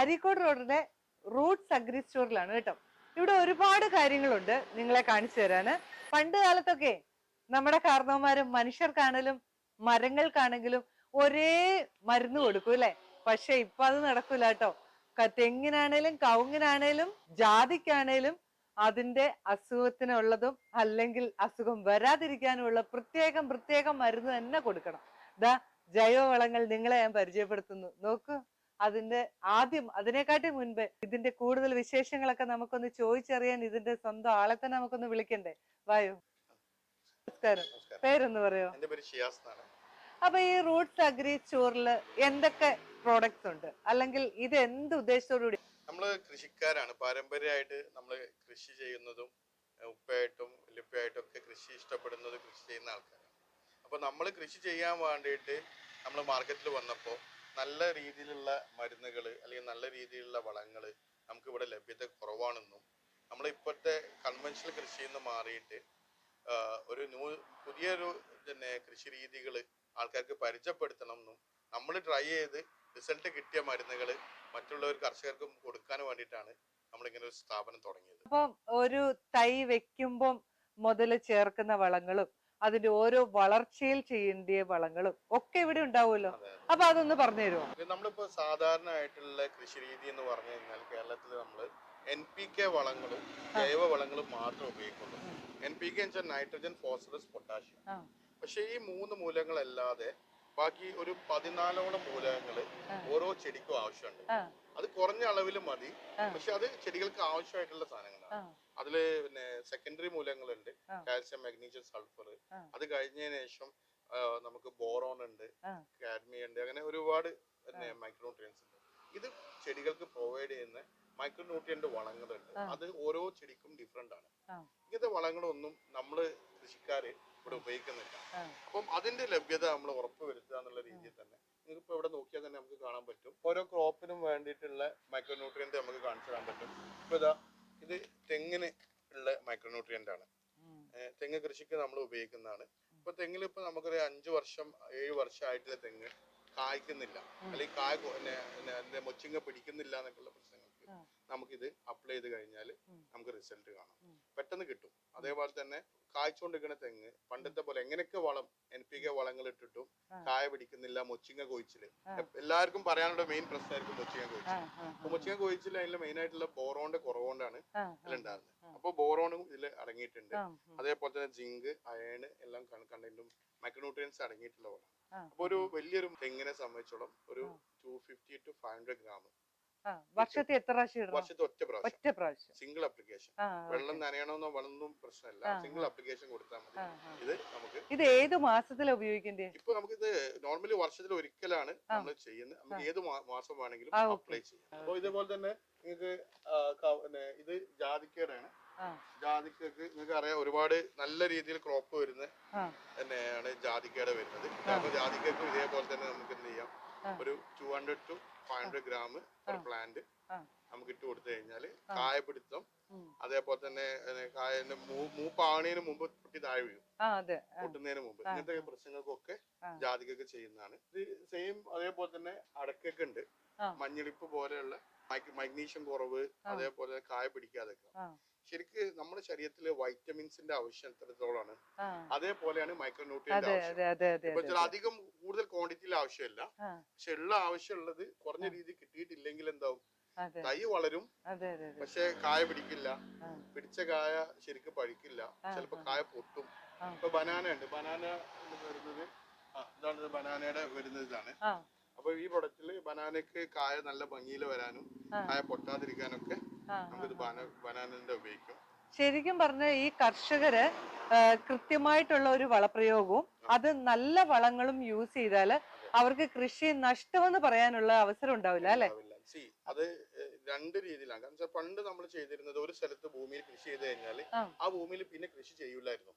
അരീക്കോട് റോഡിലെ Roots agri സ്റ്റോറിലാണ് കേട്ടോ. ഇവിടെ ഒരുപാട് കാര്യങ്ങളുണ്ട് നിങ്ങളെ കാണിച്ചു തരാന്. പണ്ട് കാലത്തൊക്കെ നമ്മുടെ കാരണവന്മാരും മനുഷ്യർക്കാണെങ്കിലും മരങ്ങൾക്കാണെങ്കിലും ഒരേ മരുന്ന് കൊടുക്കും അല്ലെ? പക്ഷെ ഇപ്പൊ അത് നടക്കൂല കേട്ടോ. തെങ്ങിനാണേലും കവുങ്ങിനാണേലും ജാതിക്കാണേലും അതിന്റെ അസുഖത്തിനുള്ളതും അല്ലെങ്കിൽ അസുഖം വരാതിരിക്കാനുമുള്ള പ്രത്യേകം പ്രത്യേകം മരുന്ന് തന്നെ കൊടുക്കണം. ദാ ജൈവവളങ്ങൾ നിങ്ങളെ ഞാൻ പരിചയപ്പെടുത്തുന്നു. നോക്കൂ. അതിന്റെ ആദ്യം അതിനെക്കാട്ടി മുൻപ് ഇതിന്റെ കൂടുതൽ വിശേഷങ്ങളൊക്കെ നമുക്കൊന്ന് ചോദിച്ചറിയാൻ ഇതിന്റെ സ്വന്തം ആളെ തന്നെ നമുക്കൊന്ന് വിളിക്കണ്ടേ? വായു. നമസ്കാരം. പേരൊന്ന് പറയോ? അപ്പൊ ഈ റൂട്ട്സ് അഗ്രി സ്റ്റോറിൽ എന്തൊക്കെ പ്രോഡക്ട്സ് ഉണ്ട്? അല്ലെങ്കിൽ ഇത് എന്ത് ഉദ്ദേശത്തോടുകൂടി? നമ്മൾ കൃഷിക്കാരാണ്. പാരമ്പര്യമായിട്ട് നമ്മൾ കൃഷി ചെയ്യുന്നതും ഉപ്പയായിട്ടും ലിപ്പയായിട്ടും ഒക്കെ കൃഷി ഇഷ്ടപ്പെടുന്നത് കൃഷി ചെയ്യുന്ന ആൾക്കാരാണ്. അപ്പോൾ നമ്മൾ കൃഷി ചെയ്യാൻ വേണ്ടിയിട്ട് നമ്മൾ മാർക്കറ്റിൽ വന്നപ്പോൾ നല്ല രീതിയിലുള്ള മരുന്നുകൾ അല്ലെങ്കിൽ നല്ല രീതിയിലുള്ള വളങ്ങൾ നമുക്ക് ഇവിടെ ലഭ്യത കുറവാണെന്നും നമ്മൾ ഇപ്പോഴത്തെ കൺവെൻഷണൽ കൃഷിയിൽ നിന്ന് മാറിയിട്ട് ഒരു ന്യൂ പുതിയൊരു പിന്നെ കൃഷി രീതികൾ ആൾക്കാർക്ക് പരിചയപ്പെടുത്തണം എന്നും നമ്മൾ ട്രൈ ചെയ്ത് റിസൾട്ട് കിട്ടിയ മരുന്നുകൾ മറ്റുള്ളവർ കർഷകർക്കും കൊടുക്കാൻ വേണ്ടിയിട്ടാണ് നമ്മൾ ഇങ്ങനെ ഒരു സ്ഥാപനം തുടങ്ങിയത്. അപ്പം ഒരു തൈ വെക്കുമ്പം മുതൽ ചേർക്കുന്ന വളങ്ങളും അതിന്റെ ഓരോ വളർച്ചയിൽ ചെയ്യേണ്ട വളങ്ങളും ഒക്കെ ഇവിടെ ഉണ്ടാവുമല്ലോ. അപ്പൊ അതൊന്ന് പറഞ്ഞു തരുമോ? നമ്മളിപ്പോ സാധാരണ ആയിട്ടുള്ള കൃഷി രീതി എന്ന് പറഞ്ഞു കഴിഞ്ഞാൽ കേരളത്തിൽ നമ്മൾ എൻ പി കെ വളങ്ങളും ജൈവ വളങ്ങളും മാത്രം ഉപയോഗിക്കുള്ളൂ. എൻ പി കെ എന്ന് വെച്ചാൽ നൈട്രജൻ ഫോസ്ഫറസ് പൊട്ടാഷ്യം പക്ഷെ ഈ മൂന്ന് മൂലങ്ങളല്ലാതെ ബാക്കി ഒരു പതിനാലോളം മൂലകങ്ങൾ ഓരോ ചെടിക്കും ആവശ്യമുണ്ട്. അത് കുറഞ്ഞ അളവിൽ മതി. പക്ഷെ അത് ചെടികൾക്ക് ആവശ്യമായിട്ടുള്ള സാധനങ്ങളാണ്. അതിൽ പിന്നെ സെക്കൻഡറി മൂലങ്ങളുണ്ട്. ആ. Calcium magnesium sulphur. അത് കഴിഞ്ഞതിന് ശേഷം നമുക്ക് ബോറോൺ ഉണ്ട്. കാഡ്മിയ ഉണ്ട് അങ്ങനെ ഒരുപാട് പിന്നെ മൈക്രോന്യൂട്രിയൻസ് ഉണ്ട്. ഇത് ചെടികൾക്ക് പ്രൊവൈഡ് ചെയ്യുന്ന മൈക്രോന്യൂട്രിയന്റ് വളങ്ങളുണ്ട്. അത് ഓരോ ചെടിക്കും ഡിഫറെന്റ് ആണ്. ഇങ്ങനത്തെ വളങ്ങളൊന്നും നമ്മൾ കൃഷിക്കാര് ഇവിടെ ഉപയോഗിക്കുന്നില്ല. അപ്പം അതിന്റെ ലഭ്യത നമ്മൾ ഉറപ്പുവരുത്തുക എന്നുള്ള രീതിയിൽ തന്നെ നിങ്ങൾക്ക് ഇപ്പോൾ ഇവിടെ നോക്കിയാൽ തന്നെ നമുക്ക് കാണാൻ പറ്റും. ഓരോ ക്രോപ്പിനും വേണ്ടിയിട്ടുള്ള മൈക്രോന്യൂട്രിയന്റ് നമുക്ക് കാണിച്ചു തരാൻ പറ്റും. ഇപ്പൊ ഇതാ ഇത് തെങ്ങിന് ഉള്ള മൈക്രോന്യൂട്രിയന്റ് ആണ്. തെങ്ങ് കൃഷിക്ക് നമ്മൾ ഉപയോഗിക്കുന്നതാണ്. ഇപ്പൊ തെങ്ങിൽ ഇപ്പൊ നമുക്കൊരു അഞ്ചു വർഷം ഏഴ് വർഷമായിട്ട് തെങ്ങ് കായ്ക്കുന്നില്ല. അല്ലെങ്കിൽ കായ എന്റെ മൊച്ചിങ്ങ പിടിക്കുന്നില്ല എന്നൊക്കെയുള്ള പ്രശ്നങ്ങൾക്ക്. നമുക്കിത് അപ്ലൈ ചെയ്ത് കഴിഞ്ഞാൽ നമുക്ക് റിസൾട്ട് കാണാം. പെട്ടെന്ന് കിട്ടും. അതേപോലെ തന്നെ കായ്ച്ചുകൊണ്ടിരിക്കുന്ന തെങ്ങ് പണ്ടത്തെ പോലെ എങ്ങനെയൊക്കെ വളം എൻ പി കെ വളങ്ങൾ ഇട്ടിട്ടും. കായ പിടിക്കുന്നില്ല മൊച്ചിങ്ങ കൊഴിച്ചിൽ. എല്ലാവർക്കും പറയാനുള്ള മെയിൻ പ്രശ്നമായിരിക്കും മൊച്ചിങ്ങ ആ, അപ്പൊ മൊച്ചിങ്ങ കൊഴിച്ചിൽ അതിൽ മെയിൻ ആയിട്ടുള്ള ബോറോന്റെ കുറവുകൊണ്ടാണ് ഇതിലുണ്ടാകുന്നത് അപ്പൊ ബോറോണും ഇതിൽ അടങ്ങിയിട്ടുണ്ട്. അതേപോലെ തന്നെ ജിങ്ക് അയൺ എല്ലാം കണ്ടന്റും മൈക്രോന്യൂട്രിയൻസ് അടങ്ങിയിട്ടുള്ള വളം അപ്പൊ ഒരു വലിയൊരു തെങ്ങിനെ സംബന്ധിച്ചോളം ഒരു. Two fifty two five hundred gram വർഷത്തിൽ എത്ര പ്രാവശ്യം ഇടണം? വർഷത്തെ ഒറ്റ പ്രാവശ്യം. ഒറ്റ പ്രാവശ്യം. സിംഗിൾ അപ്ലിക്കേഷൻ വെള്ളം നനയണമെന്നോ വെള്ളമൊന്നും പ്രശ്നമല്ല. സിംഗിൾ അപ്ലിക്കേഷൻ കൊടുത്താൽ മതി. ഇത് നമുക്ക് ഇത് ഏത് മാസത്തിലാ ഉപയോഗിക്കേണ്ടത് ഇപ്പൊ ഇത് നോർമലി വർഷത്തിൽ ഒരിക്കലാണ് നമ്മൾ ചെയ്യുന്നത്. നമുക്ക് ഏത് മാസം വേണമെങ്കിലും അപ്ലൈ ചെയ്യാം. അപ്പൊ ഇതേപോലെ തന്നെ നിങ്ങൾക്ക് ഇത് ജാതിക്കയുടെയാണ് ആ, ജാതിക്കക്ക് നിങ്ങൾക്ക് അറിയാം ഒരുപാട് നല്ല രീതിയിൽ ക്രോപ്പ് വരുന്ന തന്നെയാണ് ജാതിക്കയുടെ വരുന്നത്. അപ്പൊ ജാതിക്കക്ക് ഇതേപോലെ തന്നെ നമുക്ക് എന്ത് ചെയ്യാം? ഒരു two hundred two five hundred gram ഒരു പ്ലാന്റ് നമുക്ക് ഇട്ട് കൊടുത്തു കഴിഞ്ഞാൽ കായപിടുത്തം. അതേപോലെ തന്നെ കായന്റെ മൂ- മുമ്പ് പൊട്ടി താഴെ വീഴും. പൊട്ടുന്നതിന് മുമ്പ്. ഇങ്ങനത്തെ പ്രശ്നങ്ങൾക്കൊക്കെ ആ. ജാതിക്കൊക്കെ ചെയ്യുന്നതാണ്. ഇത് സെയിം അതേപോലെ തന്നെ അടക്കൊക്കെ ഉണ്ട്. മഞ്ഞളിപ്പ് പോലെയുള്ള മഗ്നീഷ്യം കുറവ് അതേപോലെ കായ പിടിക്കാതൊക്കെ. ശരിക്ക് നമ്മുടെ ശരീരത്തിലെ വൈറ്റമിൻസിന്റെ ആവശ്യം എത്രത്തോളാണ്? അതേപോലെയാണ് ആവശ്യം. അതെ ഇപ്പൊ അധികം കൂടുതൽ ക്വാണ്ടിറ്റിയിൽ ആവശ്യമില്ല. പക്ഷെ ഉള്ള ആവശ്യമുള്ളത് കുറഞ്ഞ രീതി കിട്ടിയിട്ടില്ലെങ്കിൽ എന്താവും? കൈ തൈ വളരും. പക്ഷെ കായ പിടിക്കില്ല. പിടിച്ച കായ ശരിക്ക് പഴിക്കില്ല. ചിലപ്പോ കായ പൊട്ടും. ഇപ്പൊ ബനാന ഉണ്ട് ബനാന വരുന്നത് ആ, ഇതാണ് ബനാനയുടെ വരുന്നത് ഇതാണ്. അപ്പൊ ഈ പ്രൊഡക്റ്റിൽ ബനാനക്ക് കായ നല്ല ഭംഗിയിൽ വരാനും. കായ പൊട്ടാതിരിക്കാനൊക്കെ നമുക്കിത് ബനാ ബനാനന്റെ ഉപയോഗിക്കും. ശരിക്കും പറഞ്ഞ ഈ കർഷകര് കൃത്യമായിട്ടുള്ള ഒരു വളപ്രയോഗവും അത് നല്ല വളങ്ങളും യൂസ് ചെയ്താൽ അവർക്ക് കൃഷി നഷ്ടമെന്ന് പറയാനുള്ള അവസരം ഉണ്ടാവില്ല അല്ലെ? സി അത് രണ്ട് രീതിയിലാണ്. കാരണം വെച്ചാൽ പണ്ട് നമ്മൾ ചെയ്തിരുന്നത് ഒരു സ്ഥലത്ത് ഭൂമിയിൽ കൃഷി ചെയ്ത് കഴിഞ്ഞാൽ ആ. ഭൂമിയിൽ പിന്നെ കൃഷി ചെയ്യൂലായിരുന്നു.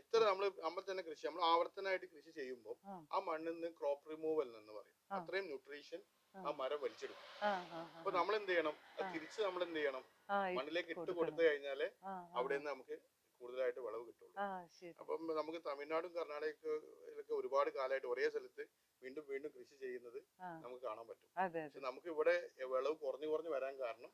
എത്ര നമ്മൾ നമ്മൾ തന്നെ കൃഷി നമ്മൾ ആവർത്തനമായിട്ട് കൃഷി ചെയ്യുമ്പോൾ ആ. മണ്ണിൽ നിന്ന് ക്രോപ്പ് റിമൂവൽ എന്ന് പറയും. അത്രയും ന്യൂട്രീഷൻ ആ. മരം വലിച്ചെടുക്കും. അപ്പൊ നമ്മൾ എന്ത് ചെയ്യണം? തിരിച്ച് നമ്മൾ എന്ത് ചെയ്യണം മണ്ണിലേക്ക് ഇട്ട് കൊടുത്തു കഴിഞ്ഞാൽ അവിടെ നിന്ന് നമുക്ക് കൂടുതലായിട്ട് വിളവ് കിട്ടുള്ളൂ. അപ്പം നമുക്ക് തമിഴ്നാടും കർണാടകയിലൊക്കെ ഒരുപാട് കാലമായിട്ട് ഒരേ സ്ഥലത്ത് വീണ്ടും വീണ്ടും കൃഷി ചെയ്യുന്നത് നമുക്ക് കാണാൻ പറ്റും. പക്ഷെ നമുക്ക് ഇവിടെ വിളവ് കുറഞ്ഞു കുറഞ്ഞു വരാൻ കാരണം.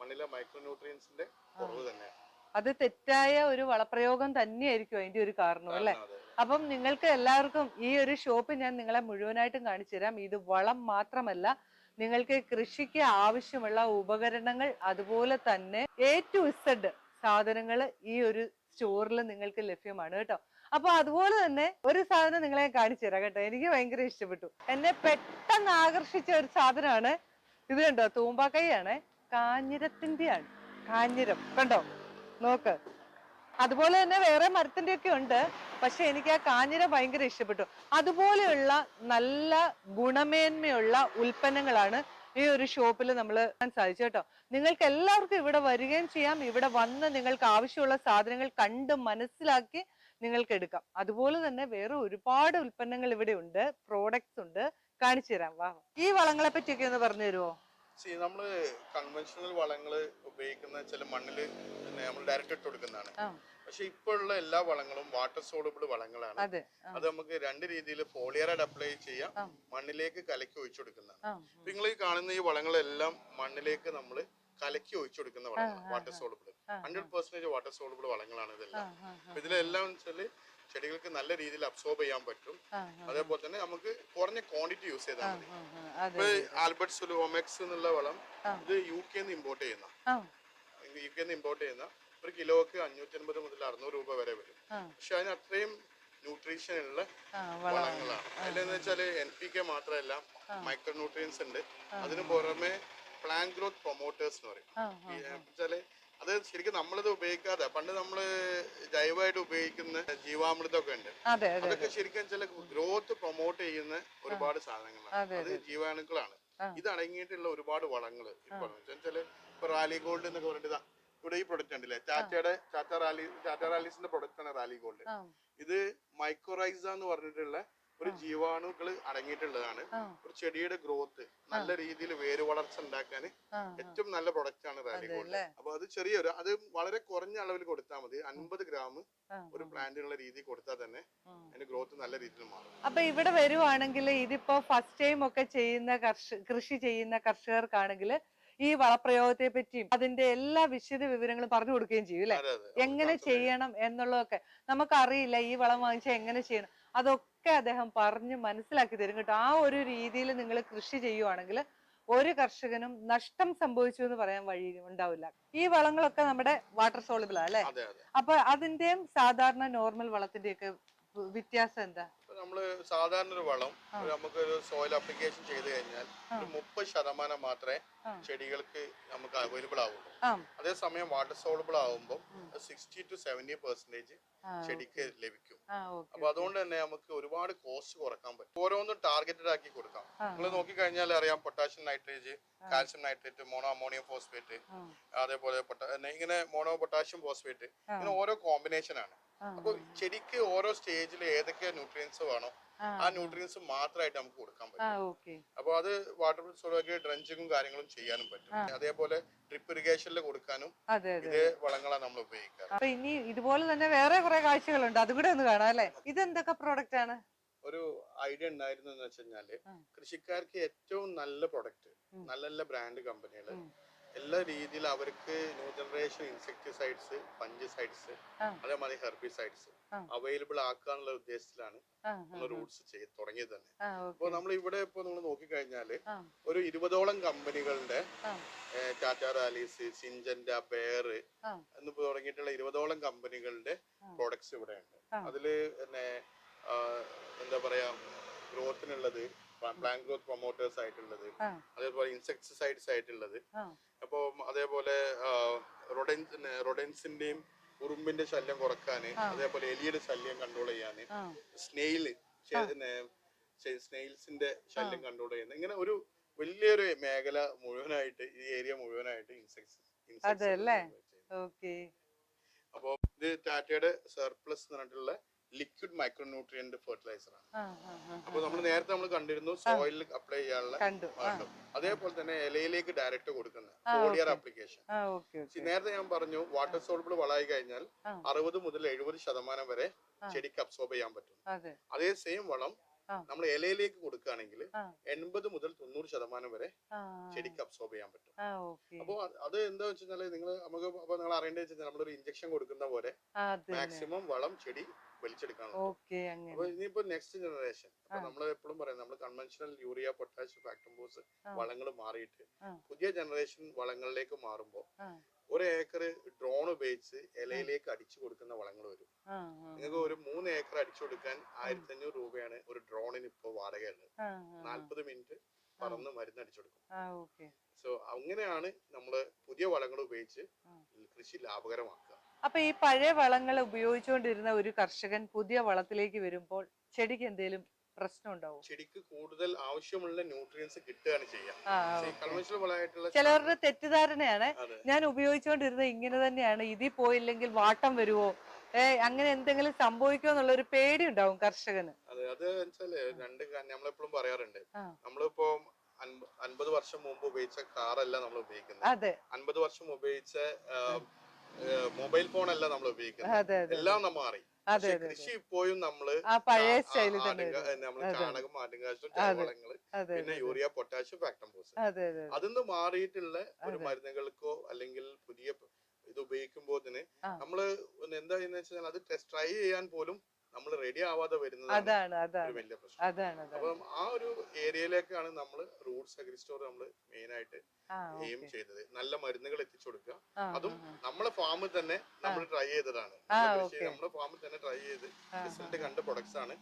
മണ്ണിലെ മൈക്രോ ന്യൂട്രിയൻസിന്റെ കുറവ് തന്നെയാണ്. അത് തെറ്റായ ഒരു വളപ്രയോഗം തന്നെയായിരിക്കും അതിന്റെ ഒരു കാരണം അല്ലെ അപ്പം നിങ്ങൾക്ക് എല്ലാവർക്കും ഈ ഒരു ഷോപ്പ് ഞാൻ നിങ്ങളെ മുഴുവനായിട്ടും കാണിച്ചു തരാം. ഇത് വളം മാത്രമല്ല നിങ്ങൾക്ക് കൃഷിക്ക് ആവശ്യമുള്ള ഉപകരണങ്ങൾ അതുപോലെ തന്നെ എ ടു ഇസഡ് സാധനങ്ങൾ ഈ ഒരു സ്റ്റോറിൽ നിങ്ങൾക്ക് ലഭ്യമാണ് കേട്ടോ. അപ്പൊ അതുപോലെ തന്നെ ഒരു സാധനം നിങ്ങളെ കാണിച്ചു തരാം കേട്ടോ. എനിക്ക് ഭയങ്കര ഇഷ്ടപ്പെട്ടു. എന്നെ പെട്ടെന്ന് ആകർഷിച്ച ഒരു സാധനമാണ് ഇത് കണ്ടോ? തൂമ്പാക്കൈയാണ്. കാഞ്ഞിരത്തിന്റെയാണ്. കാഞ്ഞിരം. കണ്ടോ? നോക്ക്. അതുപോലെ തന്നെ വേറെ മരത്തിന്റെ ഒക്കെ ഉണ്ട്. പക്ഷെ എനിക്ക് ആ കാഞ്ഞിരം ഭയങ്കര ഇഷ്ടപ്പെട്ടു. അതുപോലെയുള്ള നല്ല ഗുണമേന്മയുള്ള ഉൽപ്പന്നങ്ങളാണ് ഈ ഒരു ഷോപ്പിൽ നമ്മൾ സാധിച്ചു കേട്ടോ. നിങ്ങൾക്ക് എല്ലാവർക്കും ഇവിടെ വരികയും ചെയ്യാം. ഇവിടെ വന്ന് നിങ്ങൾക്ക് ആവശ്യമുള്ള സാധനങ്ങൾ കണ്ട് മനസ്സിലാക്കി നിങ്ങൾക്ക് എടുക്കാം. അതുപോലെ തന്നെ വേറെ ഒരുപാട് ഉൽപ്പന്നങ്ങൾ ഇവിടെ ഉണ്ട്. പ്രോഡക്ട്സ് ഉണ്ട്. കാണിച്ചു തരാം. വാ. ഈ വളങ്ങളെ പറ്റിയൊക്കെ ഒന്ന് പറഞ്ഞു തരുമോ നമ്മൾ കൺവെൻഷണൽ വളങ്ങൾ ഉപയോഗിക്കുന്ന ചില മണ്ണിൽ നമ്മൾ ഡയറക്റ്റ് ഇട്ട് കൊടുക്കുന്നതാണ്. പക്ഷെ ഇപ്പോഴുള്ള എല്ലാ വളങ്ങളും വാട്ടർ സോളബിൾ വളങ്ങളാണ്. അതെ നമുക്ക് രണ്ട് രീതിയിൽ പോളിയറൈഡ് അപ്ലൈ ചെയ്യാം. മണ്ണിലേക്ക് കലക്കി ഒഴിച്ചു കൊടുക്കുന്നതാണ്. നിങ്ങൾ ഈ കാണുന്ന ഈ വളങ്ങളെല്ലാം മണ്ണിലേക്ക് നമ്മൾ കലക്കി ഒഴിച്ചു കൊടുക്കുന്ന വളങ്ങളാണ് water soluble hundred percentage water soluble വളങ്ങളാണ് ഇതെല്ലാം. ഇതിലെല്ലാം വെച്ചാൽ ചെടികൾക്ക് നല്ല രീതിയിൽ അബ്സോർബ് ചെയ്യാൻ പറ്റും. അതേപോലെ തന്നെ നമുക്ക് കുറഞ്ഞ ക്വാണ്ടിറ്റി യൂസ് ചെയ്താൽ മതി. ഇപ്പൊ ആൽബർട്ട് സുലോമെക്സ് എന്നുള്ള വളം ഇത് യു കെന്ന് ഇമ്പോർട്ട് ചെയ്യുന്ന. യു കെന്ന് ഇമ്പോർട്ട് ചെയ്യുന്ന ഒരു കിലോക്ക് അഞ്ഞൂറ്റി അൻപത് മുതൽ അറുന്നൂറ് രൂപ വരെ വരും. പക്ഷെ അതിന് അത്രയും ന്യൂട്രീഷൻ ഉള്ള വളങ്ങളാണ്. അതിലെന്ന് വെച്ചാൽ എൻ പി കെ മാത്രമല്ല മൈക്രോ ന്യൂട്രിയൻസ് ഉണ്ട്. അതിന് പുറമെ പ്ലാൻ ഗ്രോത്ത് പ്രൊമോട്ടേഴ്സ് എന്ന് പറയും. വെച്ചാൽ അത് ശരിക്കും നമ്മളിത് ഉപയോഗിക്കാതെ പണ്ട് നമ്മൾ ജൈവമായിട്ട് ഉപയോഗിക്കുന്ന ജീവാമൃതമൊക്കെ ഉണ്ട്. അതെ അതെ അതൊക്കെ ശരിക്കും ചില ഗ്രോത്ത് പ്രൊമോട്ട് ചെയ്യുന്ന ഒരുപാട് സാധനങ്ങളാണ്. അത് ജീവാണുക്കളാണ്. ഇതടങ്ങിയിട്ടുള്ള ഇത് അടങ്ങിയിട്ടുള്ള ഒരുപാട് വളങ്ങൾ ഇപ്പൊ റാലി ഗോൾഡ് എന്നൊക്കെ പറഞ്ഞിട്ട് ഇവിടെ ഈ പ്രൊഡക്റ്റ് ഉണ്ടല്ലേ ടാറ്റയുടെ ടാറ്റ റാലി ടാറ്റ റാലീസിന്റെ പ്രൊഡക്റ്റ് ആണ് റാലി ഗോൾഡ് ഇത് മൈക്രോറൈസ എന്ന് പറഞ്ഞിട്ടുള്ള ഒരു ജീവാണുക്കൾ അടങ്ങിയിട്ടുള്ളതാണ്. ഒരു ചെടിയുടെ ഗ്രോത്ത് നല്ല രീതിയിൽ വേര് വളർച്ച ഉണ്ടാക്കാൻ ഏറ്റവും നല്ല പ്രൊഡക്റ്റ് ആണ് റാലി ഗോൾഡ്? അപ്പൊ അത് ചെറിയൊരു അത് വളരെ കുറഞ്ഞ അളവിൽ കൊടുത്താൽ മതി. അൻപത് ഗ്രാം ഒരു പ്ലാന്റിനുള്ള രീതി കൊടുത്താൽ തന്നെ അതിന്റെ ഗ്രോത്ത് നല്ല രീതിയിൽ മാറും. അപ്പൊ ഇവിടെ വരുവാണെങ്കിൽ ഇതിപ്പോ ഫസ്റ്റ് ടൈം ഒക്കെ ചെയ്യുന്ന കർഷ കൃഷി ചെയ്യുന്ന കർഷകർക്കാണെങ്കിൽ ഈ വളപ്രയോഗത്തെ പറ്റിയും അതിന്റെ എല്ലാ വിശദ വിവരങ്ങളും പറഞ്ഞു കൊടുക്കുകയും ചെയ്യും അല്ലെ. എങ്ങനെ ചെയ്യണം എന്നുള്ളതൊക്കെ നമുക്കറിയില്ല. ഈ വളം വാങ്ങിച്ചാൽ എങ്ങനെ ചെയ്യണം? അതൊക്കെ അദ്ദേഹം പറഞ്ഞ് മനസ്സിലാക്കി തരും കേട്ടോ. ആ ഒരു രീതിയിൽ നിങ്ങൾ കൃഷി ചെയ്യുവാണെങ്കിൽ ഒരു കർഷകനും നഷ്ടം സംഭവിച്ചു എന്ന് പറയാൻ വഴി ഉണ്ടാവില്ല. ഈ വളങ്ങളൊക്കെ നമ്മുടെ വാട്ടർ സോളിബിൾ അല്ലെ? അപ്പൊ അതിന്റെയും സാധാരണ നോർമൽ വളത്തിന്റെയൊക്കെ വ്യത്യാസം എന്താ? നമ്മൾ സാധാരണ ഒരു വളം നമുക്ക് ഒരു സോയിൽ അപ്ലിക്കേഷൻ ചെയ്ത് കഴിഞ്ഞാൽ ഒരു മുപ്പത് ശതമാനം മാത്രമേ ചെടികൾക്ക് നമുക്ക് അവൈലബിൾ ആവുള്ളൂ. അതേസമയം വാട്ടർ സോളബിൾ ആവുമ്പോൾ സിക്സ്റ്റി ടു സെവന്റി പെർസെന്റേജ് ചെടിക്ക് ലഭിക്കും. അപ്പൊ അതുകൊണ്ട് തന്നെ നമുക്ക് ഒരുപാട് കോസ്റ്റ് കുറയ്ക്കാൻ പറ്റും. ഓരോന്നും ടാർഗറ്റഡ് ആക്കി കൊടുക്കാം. നിങ്ങൾ നോക്കിക്കഴിഞ്ഞാൽ അറിയാം potassium nitrate calcium nitrate mono ammonium phosphate അതേപോലെ ഇങ്ങനെ മോണോ പൊട്ടാഷ്യം ഫോസ്ഫേറ്റ് ഇങ്ങനെ ഓരോ കോമ്പിനേഷൻ ആണ്. അപ്പൊ ചെടിക്ക് ഓരോ സ്റ്റേജിൽ ഏതൊക്കെ ന്യൂട്രിയൻസ് വേണോ ആ. ന്യൂട്രിയൻസ് മാത്രമായിട്ട് നമുക്ക് കൊടുക്കാൻ പറ്റും. അപ്പൊ അത് വാട്ടർ സോളൊക്കെ ഡ്രഞ്ചിങ്ങും കാര്യങ്ങളും ചെയ്യാനും പറ്റും. അതേപോലെ ഡ്രിപ്പ് ഇറിഗേഷനിൽ കൊടുക്കാനും ഇതേ വളങ്ങളാണ് നമ്മൾ ഉപയോഗിക്കുക അപ്പൊ ഇനി ഇതുപോലെ തന്നെ വേറെ കുറെ കാഴ്ചകളുണ്ട്. അതും കൂടെ ഒന്ന് കാണാം അല്ലെ? ഇതെന്തൊക്കെ പ്രോഡക്റ്റ് ആണ്? ഒരു ഐഡിയ ഉണ്ടായിരുന്നു എന്ന് വെച്ച് കഴിഞ്ഞാൽ കൃഷിക്കാർക്ക് ഏറ്റവും നല്ല പ്രൊഡക്റ്റ് നല്ല നല്ല ബ്രാൻഡ് കമ്പനികൾ ഉം. എല്ലാ രീതിയിൽ അവർക്ക് ന്യൂ ജനറേഷൻ ഇൻസെക്ടിസൈഡ്സ് പഞ്ചസൈഡ്സ്. അതേമാതിരി ഹെർബിസൈഡ്സ്. അവൈലബിൾ ആക്കാനുള്ള ഉദ്ദേശത്തിലാണ് നമ്മൾ റൂട്ട്സ് ചെയ്ത് തുടങ്ങിയത് തന്നെ. അപ്പൊ നമ്മൾ ഇവിടെ ഇപ്പൊ നമ്മൾ നോക്കിക്കഴിഞ്ഞാൽ ഒരു ഇരുപതോളം കമ്പനികളുടെ ടാറ്റ റാലീസ് സിഞ്ചന്റെ ആ, എന്ന് തുടങ്ങിയിട്ടുള്ള ഇരുപതോളം കമ്പനികളുടെ. പ്രോഡക്ട്സ് ഇവിടെ ഉണ്ട് അതിൽ പിന്നെ എന്താ പറയാ ഗ്രോത്തിനുള്ളത് പ്ലാൻ ഗ്രോത്ത് പ്രൊമോട്ടേഴ്സ് ആയിട്ടുള്ളത്. അതേപോലെ ഇൻസെക്ടിസൈഡ്സ് ആയിട്ടുള്ളത്. ആ, അപ്പോൾ അതേപോലെ റൊഡൻസ് റൊഡൻസിന്റെയും ഉറുമ്പിന്റെ ശല്യം കുറക്കാന് അതേപോലെ എലിയുടെ ശല്യം കൺട്രോൾ ചെയ്യാന് സ്നെയിൽ സ്നെയിൽസിന്റെ ശല്യം കൺട്രോൾ ചെയ്യുന്ന ഇങ്ങനെ ഒരു വലിയൊരു മേഖല മുഴുവനായിട്ട് ഈ ഏരിയ മുഴുവനായിട്ട് ഇൻസെക്ട്സ് അതെ അല്ലേ? ഓക്കെ. അപ്പോൾ ഇത് ടാറ്റയുടെ സർപ്ലസ് എന്ന് പറഞ്ഞിട്ടുള്ള ലിക്വിഡ് മൈക്രോ ന്യൂട്രിയന്റ് ഫെർട്ടിലൈസർ ആണ് അപ്പോൾ നമ്മൾ നേരത്തെ നമ്മൾ കണ്ടിരുന്നു സോയിലിൽ അപ്ലൈ ചെയ്യാനുള്ള കണ്ടു. അതേപോലെ തന്നെ ഇലയിലേക്ക് ഡയറക്റ്റ് കൊടുക്കുന്ന ആ, ഫോളിയർ ആപ്ലിക്കേഷൻ നേരത്തെ ഞാൻ പറഞ്ഞു വാട്ടർ സോൾബിൾ വളായി കഴിഞ്ഞാൽ. അറുപത് മുതൽ എഴുപത് ശതമാനം വരെ. ചെടിക്ക് അബ്സോർബ് ചെയ്യാൻ പറ്റും. അതെ. സെയിം വളം നമ്മൾ ഇലയിലേക്ക് കൊടുക്കുകയാണെങ്കിൽ. എൺപത് മുതൽ തൊണ്ണൂറ് ശതമാനം വരെ ചെടിക്ക് അബ്സോർബ് ചെയ്യാൻ പറ്റും. അപ്പോൾ അത് എന്താ വെച്ചാൽ നിങ്ങൾ നമുക്ക് അപ്പോൾ നിങ്ങൾ അറിയേണ്ടത് വെച്ചാൽ നമ്മളൊരു ഇഞ്ചക്ഷൻ കൊടുക്കുന്ന പോലെ മാക്സിമം വളം ചെടി ഇനിയിപ്പോ നെക്സ്റ്റ് ജനറേഷൻ. നമ്മൾ എപ്പോഴും പറയാം നമ്മൾ കൺവെൻഷണൽ യൂറിയ പൊട്ടാഷ് ഫാക്ടംബോസ്. വളങ്ങൾ മാറിയിട്ട്. പുതിയ ജനറേഷൻ വളങ്ങളിലേക്ക് മാറുമ്പോൾ. ഒരു ഏക്കർ ഡ്രോൺ ഉപയോഗിച്ച് ഇലയിലേക്ക് അടിച്ചു കൊടുക്കുന്ന വളങ്ങൾ വരും. നിങ്ങൾക്ക് ഒരു മൂന്ന് ഏക്കർ അടിച്ചു കൊടുക്കാൻ ആയിരത്തി അഞ്ഞൂറ് രൂപയാണ് ഒരു ഡ്രോണിന് ഇപ്പോൾ വാടക ഉള്ളത് ആ, ആ, നാല്പത് മിനിറ്റ് പറന്ന് മരുന്ന് അടിച്ചു കൊടുക്കും. സോ അങ്ങനെയാണ് നമ്മൾ പുതിയ വളങ്ങൾ ഉപയോഗിച്ച്. കൃഷി ലാഭകരമാക്കുക. അപ്പൊ ഈ പഴയ വളങ്ങൾ ഉപയോഗിച്ചുകൊണ്ടിരുന്ന ഒരു കർഷകൻ പുതിയ വളത്തിലേക്ക് വരുമ്പോൾ ചെടിക്ക് എന്തെങ്കിലും പ്രശ്നം ഉണ്ടാവും ചെടിക്ക് കൂടുതൽ ആവശ്യമുള്ള ന്യൂട്രിയൻസ് കിട്ടുകയാണ് ചെയ്യുക ചിലവരുടെ തെറ്റിദ്ധാരണയാണ്. ഞാൻ ഉപയോഗിച്ചുകൊണ്ടിരുന്നത് ഇങ്ങനെ തന്നെയാണ്. ഇതിൽ പോയില്ലെങ്കിൽ വാട്ടം വരുമോ ഏ അങ്ങനെ എന്തെങ്കിലും സംഭവിക്കുമോ എന്നുള്ള ഒരു പേടി ഉണ്ടാവും കർഷകന്. അതെ അത് വെച്ചാൽ രണ്ട് നമ്മളെപ്പോഴും പറയാറുണ്ട്. നമ്മളിപ്പോ അൻപ- അൻപത് വർഷം മുമ്പ് ഉപയോഗിച്ച കാറല്ല നമ്മൾ ഉപയോഗിക്കുന്നത്. അൻപത് വർഷം ഉപയോഗിച്ച മൊബൈൽ ഫോൺ അല്ല നമ്മൾ ഉപയോഗിക്കുന്നത് എല്ലാം നമ്മൾ മാറി. പക്ഷെ കൃഷി ഇപ്പോഴും നമ്മൾ പഴയ സ്റ്റൈലിൽ. നമ്മൾ. ചാണകം ആട്ടുംകാശും വളങ്ങൾ പിന്നെ യൂറിയ പൊട്ടാഷ്യം അതെ അതിന്ന് മാറിയിട്ടുള്ള ഒരു. മരുന്നുകൾക്കോ അല്ലെങ്കിൽ പുതിയ ഇത് ഉപയോഗിക്കുമ്പോൾ തന്നെ നമ്മൾ എന്താ ചെയ്യുന്ന വെച്ചാൽ അത് ടെസ്റ്റ് ട്രൈ ചെയ്യാൻ പോലും നമ്മൾ റെഡി ആവാതെ വരുന്നത് അതാണ് വലിയ പ്രശ്നം. അതാണ് അപ്പം ആ ഒരു ഏരിയയിലേക്കാണ് നമ്മൾ റൂട്ട്സ് അഗ്രി സ്റ്റോർ നമ്മൾ മെയിൻ ആയിട്ട് എയിം ചെയ്തത്. നല്ല മരുന്നുകൾ എത്തിച്ചു കൊടുക്കുക അതും നമ്മളെ ഫാമിൽ തന്നെ നമ്മൾ ട്രൈ ചെയ്തതാണ്. നമ്മളെ നമ്മുടെ ഫാമിൽ തന്നെ ട്രൈ ചെയ്ത് റിസൾട്ട് കണ്ട പ്രൊഡക്ട്സ് ആണ്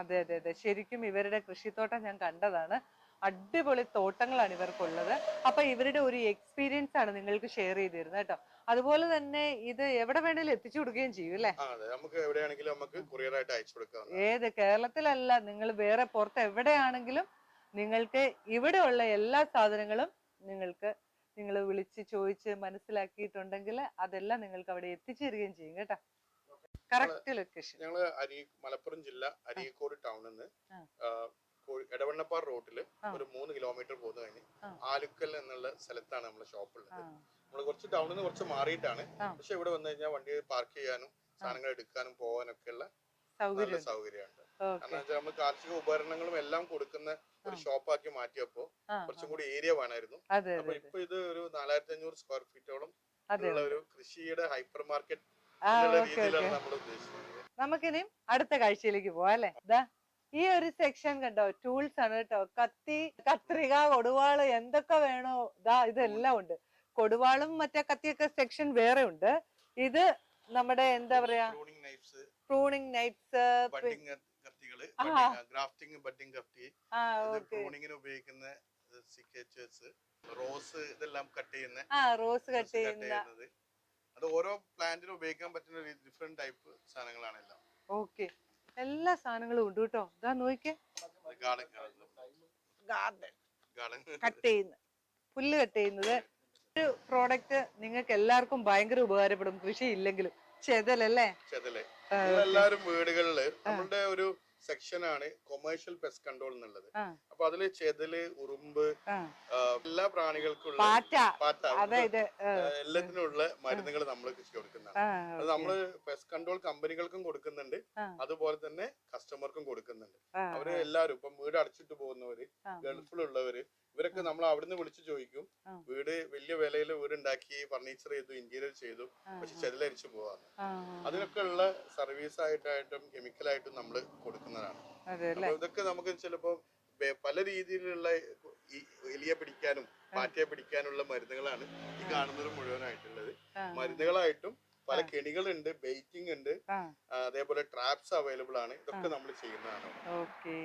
അതെ അതെ അതെ. ശരിക്കും ഇവരുടെ കൃഷിത്തോട്ടം ഞാൻ കണ്ടതാണ്. അടിപൊളി തോട്ടങ്ങളാണ് ഇവർക്കുള്ളത്. അപ്പൊ ഇവരുടെ ഒരു എക്സ്പീരിയൻസ് ആണ് നിങ്ങൾക്ക് ഷെയർ ചെയ്തിരുന്നത് കേട്ടോ. അതുപോലെ തന്നെ ഇത് എവിടെ വേണേലും എത്തിച്ചു കൊടുക്കുകയും ചെയ്യും അല്ലേ? നമുക്ക് എവിടെയാണെങ്കിലും നമുക്ക് കൊറിയർ ആയിട്ട് അയച്ചു കൊടുക്കാം. ഏത് കേരളത്തിലല്ല നിങ്ങൾ വേറെ പുറത്ത് എവിടെയാണെങ്കിലും നിങ്ങൾക്ക് ഇവിടെയുള്ള എല്ലാ സാധനങ്ങളും നിങ്ങൾക്ക് നിങ്ങൾ വിളിച്ച് ചോദിച്ച് മനസ്സിലാക്കിയിട്ടുണ്ടെങ്കിൽ അതെല്ലാം നിങ്ങൾക്ക് അവിടെ എത്തിച്ചു തരികയും ചെയ്യും കേട്ടോ. കറക്റ്റ് ലൊക്കേഷൻ ഞങ്ങൾ അരി മലപ്പുറം ജില്ല അരീക്കോട് ടൗണിൽ നിന്ന് എടവണ്ണപ്പാറ റോട്ടിൽ ഒരു മൂന്ന് കിലോമീറ്റർ പോകുന്ന കഴിഞ്ഞ്. ആലുക്കൽ എന്നുള്ള സ്ഥലത്താണ് നമ്മുടെ ഷോപ്പ് ഉള്ളത്. നമ്മൾ കുറച്ച് ടൗണിൽ നിന്ന് കുറച്ച് മാറിയിട്ടാണ്. പക്ഷെ ഇവിടെ വന്നു കഴിഞ്ഞാൽ വണ്ടി പാർക്ക് ചെയ്യാനും സാധനങ്ങൾ എടുക്കാനും പോകാനൊക്കെ ഉള്ള നല്ല സൗകര്യം സൗകര്യമുണ്ട്. കാരണം വെച്ചാൽ നമ്മൾ കാർഷിക ഉപകരണങ്ങളും എല്ലാം കൊടുക്കുന്ന ഒരു. ഷോപ്പാക്കി മാറ്റിയപ്പോ കുറച്ചും കൂടി ഏരിയ വേണമായിരുന്നു. അപ്പൊ ഇപ്പൊ ഇത് ഒരു നാലായിരത്തി അഞ്ഞൂറ് സ്ക്വയർ ഫീറ്റോളം ഒരു കൃഷിയുടെ ഹൈപ്പർ മാർക്കറ്റ് എന്നുള്ള രീതിയിലാണ് നമ്മൾ ഉദ്ദേശിക്കുന്നത്. നമുക്കിനി അടുത്ത കാഴ്ചയിലേക്ക് പോവാം അല്ലെ? ഈ ഒരു സെക്ഷൻ കണ്ടോ? ടൂൾസ് ആണ് കേട്ടോ. കത്തി കത്രിക ഒടുവാൾ എന്തൊക്കെ വേണോ ഇതാ ഇതെല്ലാം ഉണ്ട്. കൊടുവാളും മറ്റേ കത്തിയൊക്കെ സെക്ഷൻ വേറെ ഉണ്ട്. ഇത് നമ്മുടെ എന്താ പറയാ? Pruning nights. ഗ്രാഫ്റ്റിംഗ് ബഡിങ് കത്തി. പ്രൂണിങ്ങിന് ഉപയോഗിക്കുന്ന സിക്കേച്ചേഴ്സ് റോസ് ഇതെല്ലാം കട്ട് ചെയ്യുന്ന റോസ് കട്ട് ചെയ്യുന്ന. ചെയ്യുന്നത്. അത് ഓരോ പ്ലാന്റിനും ഉപയോഗിക്കാൻ പറ്റുന്ന ഡിഫറെന്റ് ടൈപ്പ് സാധനങ്ങളാണ് എല്ലാം. ഓക്കെ. എല്ലാ സാധനങ്ങളും ഉണ്ട് കേട്ടോ. ഇതാ ഗാർഡൻ ഗാർഡൻ ഗാർഡൻ കട്ട് ചെയ്യുന്ന. പുല്ല് കട്ട് ചെയ്യുന്നത്. ഒരു പ്രോഡക്റ്റ് നിങ്ങൾക്ക് എല്ലാവർക്കും ഭയങ്കര ഉപകാരപ്പെടും. കൃഷി ഇല്ലെങ്കിലും ചെതലല്ലേ? ചെതൽ. എല്ലാവരും വീടുകളിൽ നമ്മുടെ ഒരു സെക്ഷനാണ് കൊമേഴ്ഷ്യൽ പെസ്റ്റ് കൺട്രോൾ എന്നുള്ളത്. അപ്പൊ അതിൽ ചെതൽ ഉറുമ്പ് എല്ലാ പ്രാണികൾക്കും പാറ്റ. അതായത് എല്ലാത്തിനുള്ള മരുന്നുകൾ നമ്മൾ കൃഷി കൊടുക്കുന്നതാണ്. അത് നമ്മൾ പെസ്റ്റ് കൺട്രോൾ കമ്പനികൾക്കും കൊടുക്കുന്നുണ്ട്. അതുപോലെ തന്നെ കസ്റ്റമർക്കും കൊടുക്കുന്നുണ്ട്. അവർ എല്ലാവരും ഇപ്പം വീട് അടച്ചിട്ട് പോകുന്നവര് ഗൾഫിലുള്ളവര് ഇവരൊക്കെ നമ്മൾ അവിടുന്ന് വിളിച്ചു ചോദിക്കും. വീട് വലിയ വിലയിൽ വീട് ഉണ്ടാക്കി ഫർണിച്ചർ ചെയ്തു ഇന്റീരിയർ ചെയ്തു പക്ഷെ ചെതിലരിച്ചു പോവാന്ന് അതിനൊക്കെ ഉള്ള സർവീസ് ആയിട്ടായിട്ടും കെമിക്കലായിട്ടും നമ്മൾ കൊടുക്കുന്നതാണ്. ഇതൊക്കെ നമുക്ക് ചിലപ്പോ വെ- പല രീതിയിലുള്ള ഈ എലിയെ പിടിക്കാനും പാറ്റയെ പിടിക്കാനുള്ള മരുന്നുകളാണ് ഈ കാണുന്നത് മുഴുവനായിട്ടുള്ളത്. മരുന്നുകളായിട്ടും പല കെണികളുണ്ട് ബെയ്റ്റിംഗ് ഉണ്ട് അതേപോലെ ട്രാപ്സ് അവൈലബിൾ ആണ്. ഇതൊക്കെ നമ്മൾ ചെയ്യുന്നതാണ്. ഓക്കെ.